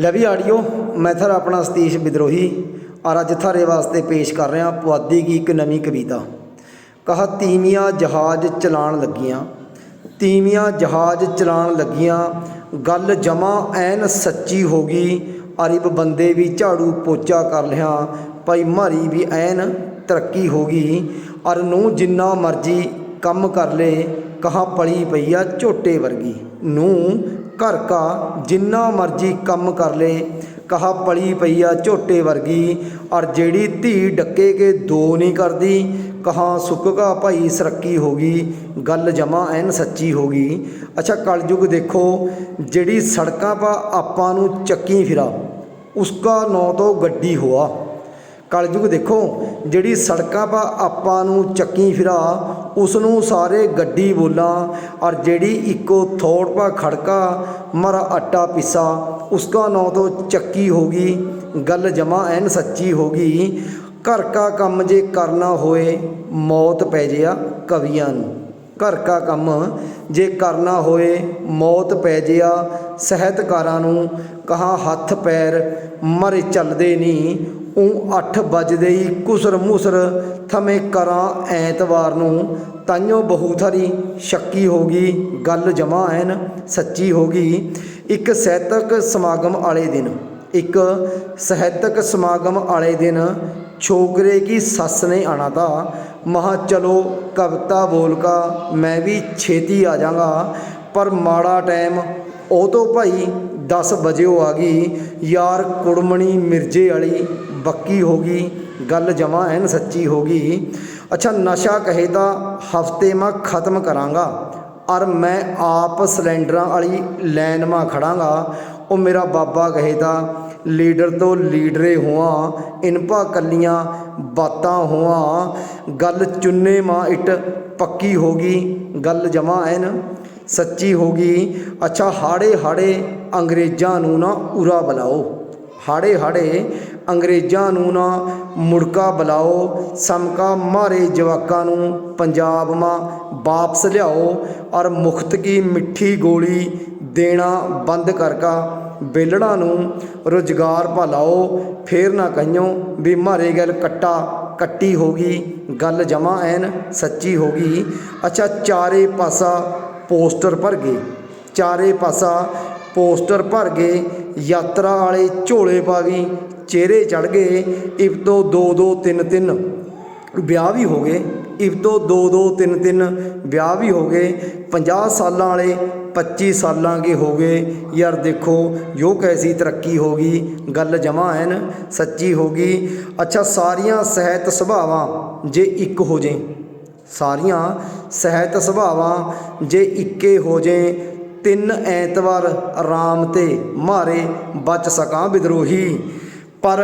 ਲੈ ਵੀ ਆੜੀਓ, ਮੈਂ ਥਰ ਆਪਣਾ ਸਤੀਸ਼ ਵਿਦਰੋਹੀ ਔਰ ਅੱਜ ਥਾਰੇ ਵਾਸਤੇ ਪੇਸ਼ ਕਰ ਰਿਹਾ ਪੁਆਧੀ ਦੀ ਇੱਕ ਨਵੀਂ ਕਵਿਤਾ। ਕਹਾ, ਤੀਵੀਆਂ ਜਹਾਜ਼ ਚਲਾਣ ਲੱਗੀਆਂ, ਤੀਵੀਆਂ ਜਹਾਜ਼ ਚਲਾਣ ਲੱਗੀਆਂ, ਗੱਲ ਜਮਾ ਐਨ ਸੱਚੀ ਹੋ ਗਈ, ਅਰਿਬ ਬੰਦੇ ਵੀ ਝਾੜੂ ਪੋਚਾ ਕਰ ਲਿਆ, ਭਾਈ ਮਾਰੀ ਵੀ ਐਨ ਤਰੱਕੀ ਹੋ ਗਈ, ਅਰ ਨੂੰ ਜਿੰਨਾ ਮਰਜ਼ੀ ਕੰਮ ਕਰ ਲੇ ਕਹਾ ਪਲੀ ਪਈ ਆ ਝੋਟੇ ਵਰਗੀ। ਨੂੰ ਘਰ ਕਾ ਜਿੰਨਾ ਮਰਜ਼ੀ ਕੰਮ ਕਰ ਲੇ। ਕਹਾ ਪਲੀ ਪਈ ਆ ਝੋਟੇ ਵਰਗੀ ਔਰ ਜਿਹੜੀ ਧੀ ਡੱਕੇ ਕੇ ਦੋ ਨਹੀਂ ਕਰਦੀ। ਕਹਾ ਸੁੱਕਗਾ ਭਾਈ ਸਰੱਕੀ ਹੋ ਗਈ, ਗੱਲ ਜਮਾ ਐਨ ਸੱਚੀ ਹੋ ਗਈ। ਅੱਛਾ, ਕਲਯੁਗ ਦੇਖੋ, ਜਿਹੜੀ ਸੜਕਾਂ ਪਾ ਆਪਾਂ ਨੂੰ ਚੱਕੀ ਫਿਰਾ, ਉਸਕਾ ਨੌ ਤੋਂ ਗੱਡੀ ਹੋਆ। ਕਲਯੁਗ ਦੇਖੋ, ਜਿਹੜੀ ਸੜਕਾਂ ਪਾ ਆਪਾਂ ਨੂੰ ਚੱਕੀ ਫਿਰਾ ਉਸ ਨੂੰ ਸਾਰੇ ਗੱਡੀ ਬੋਲਾਂ, ਔਰ ਜਿਹੜੀ ਇੱਕੋ ਥੋੜ ਪਾ ਖੜਕਾ, ਮਰਾ ਆਟਾ ਪਿਸਾ, ਉਸਕਾ ਨਾਂ ਤੋਂ ਚੱਕੀ ਹੋਗੀ ਗੱਲ ਜਮਾ ਐਨ ਸੱਚੀ ਹੋਗੀ ਘਰ ਕਾ ਕੰਮ ਜੇ ਕਰਨਾ ਹੋਏ, ਮੌਤ ਪੈ ਜਿਆ ਕਵੀਆਂ ਨੂੰ। ਘਰ ਕਾ ਕੰਮ ਜੇ ਕਰਨਾ ਹੋਏ, ਮੌਤ ਪੈ ਜਿਆ ਸਹਿਤਕਾਰਾਂ ਨੂੰ, ਕਹਾ ਹੱਥ ਪੈਰ ਮਰੇ ਚੱਲਦੇ ਨਹੀਂ ਉਹ 8 ਵਜਦੇ ਹੀ ਕੁਸਰ ਮੁਸਰ ਥਮੇ ਕਰਾਂ ਐਤਵਾਰ ਨੂੰ। ਤਾਈਓ ਬਹੁ ਥਰੀ ਸ਼ੱਕੀ ਹੋ ਗਈ, ਗੱਲ ਜਮਾ ਐਨ ਸੱਚੀ ਹੋ ਗਈ। ਇੱਕ ਸਾਹਿਤਕ ਸਮਾਗਮ ਵਾਲੇ ਦਿਨ, ਇੱਕ ਸਾਹਿਤਕ ਸਮਾਗਮ ਵਾਲੇ ਦਿਨ ਛੋਕਰੇ ਕੀ ਸੱਸ ਨੇ ਆਣਾ ਤਾ। ਮਹਾ ਚਲੋ ਕਵਿਤਾ ਬੋਲ ਕਾ ਮੈਂ ਵੀ ਛੇਤੀ ਆ ਜਾਗਾ। ਪਰ ਮਾੜਾ ਟਾਈਮ ਉਹ ਤੋਂ ਭਾਈ 10 ਵਜੇ ਉਹ ਆ ਗਈ। ਯਾਰ ਕੁੜਮਣੀ ਮਿਰਜੇ ਵਾਲੀ ਬੱਕੀ ਹੋ ਗਈ, ਗੱਲ ਜਮਾ ਐਨ ਸੱਚੀ ਹੋ ਗਈ। ਅੱਛਾ, ਨਸ਼ਾ ਕਹੇ ਤਾਂ ਹਫ਼ਤੇ ਮੈਂ ਖਤਮ ਕਰਾਂਗਾ ਔਰ ਮੈਂ ਆਪ ਸਿਲੰਡਰਾਂ ਵਾਲੀ ਲਾਈਨ ਮਾ ਖੜਾਂਗਾ। ਉਹ ਮੇਰਾ ਬਾਬਾ ਕਹੇ ਤਾਂ ਲੀਡਰ ਤੋਂ ਲੀਡਰੇ ਹੋਆ ਇਨਪਾ ਕੱਲੀਆਂ ਬਾਤਾਂ ਹੋਆ ਗੱਲ ਚੁੰਨੇ ਮਾਂ ਇਟ ਪੱਕੀ ਹੋ ਗਈ, ਗੱਲ ਜਮਾ ਐਨ ਸੱਚੀ ਹੋ ਗਈ। ਅੱਛਾ ਹਾੜੇ ਹਾੜੇ ਅੰਗਰੇਜ਼ਾਂ ਨੂੰ ਨਾ ਉਰਾ ਬੁਲਾਓ। ਹਾੜੇ ਹਾੜੇ ਅੰਗਰੇਜ਼ਾਂ ਨੂੰ ਨਾ, ਮੁੜਕਾ ਬੁਲਾਓ, ਸਮਕਾ ਮਾਰੇ ਜਵਾਕਾਂ ਨੂੰ ਪੰਜਾਬ ਮਾ ਵਾਪਸ ਲਿਆਓ, ਔਰ ਮੁਖਤ ਕੀ ਮਿੱਠੀ ਗੋਲੀ ਦੇਣਾ ਬੰਦ ਕਰਕਾ ਬੇਲੜਾ ਨੂੰ ਰੁਜ਼ਗਾਰ ਭਾਲਾਓ, ਫੇਰ ਨਾ ਕਹੀਓ ਵੀ ਮਾਰੇ ਗੱਲ ਕੱਟਾ, ਕੱਟੀ ਹੋ ਗਈ, ਗੱਲ ਜਮਾ ਐਨ ਸੱਚੀ ਹੋ ਗਈ। ਅੱਛਾ, ਚਾਰੇ ਪਾਸਾ ਪੋਸਟਰ ਭਰ ਗਏ, ਚਾਰੇ ਪਾਸਾ ਪੋਸਟਰ ਭਰ ਗਏ, ਯਾਤਰਾ ਵਾਲੇ ਝੋਲੇ ਪਾ ਚਿਹਰੇ ਚੜ ਗਏ ਇਬ ਤੋਂ 2 2 3 3 ਵਿਆਹ ਵੀ ਹੋ ਗਏ ਇਬ ਤੋਂ 2 2 3 3 ਵਿਆਹ ਵੀ ਹੋ ਗਏ 50 ਸਾਲਾਂ ਵਾਲੇ 25 ਸਾਲਾਂ ਕੇ ਹੋ ਗਏ। ਯਾਰ ਦੇਖੋ ਜੋ ਕੈਸੀ ਤਰੱਕੀ ਹੋ ਗਈ, ਗੱਲ ਜਮਾ ਐਨ, ਸੱਚੀ ਹੋ ਗਈ। ਅੱਛਾ, ਸਾਰੀਆਂ ਸਹਿਤ ਸੁਭਾਵਾਂ ਜੇ ਇੱਕ ਹੋ ਜੇ ਸਾਰੀਆਂ ਸਹਿਤ ਸੁਭਾਵਾਂ ਜੇ ਇੱਕੇ ਹੋ ਜੇ ਤਿੰਨ ਐਤਵਾਰ ਆਰਾਮ ਤੇ ਮਾਰੇ ਬਚ ਸਕਾਂ ਵਿਦਰੋਹੀ। ਪਰ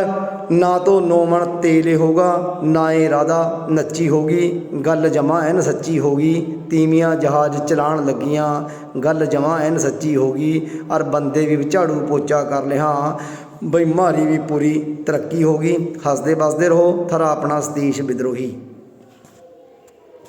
ਨਾ ਤੋਂ ਨੋਮਣ ਤੇਲੇ ਹੋਗਾ, ਨਾ ਏ ਰਾਧਾ ਨੱਚੀ ਹੋਗੀ। ਗੱਲ ਜਮਾ ਐਨ ਸੱਚੀ ਹੋਗੀ, ਤੀਵੀਆਂ ਜਹਾਜ਼ ਚਲਾਣ ਲੱਗੀਆਂ। ਗੱਲ ਜਮਾ ਐਨ ਸੱਚੀ ਹੋਗੀ ਔਰ ਬੰਦੇ ਵੀ ਝਾੜੂ ਪੋਚਾ ਕਰ ਲਿਆ। ਬਈਮਾਰੀ ਵੀ ਪੂਰੀ ਤਰੱਕੀ ਹੋਗੀ, ਹੱਸਦੇ ਬਸਦੇ ਰਹੋ, ਥਰਾ ਆਪਣਾ ਸਤੀਸ਼ ਵਿਦਰੋਹੀ।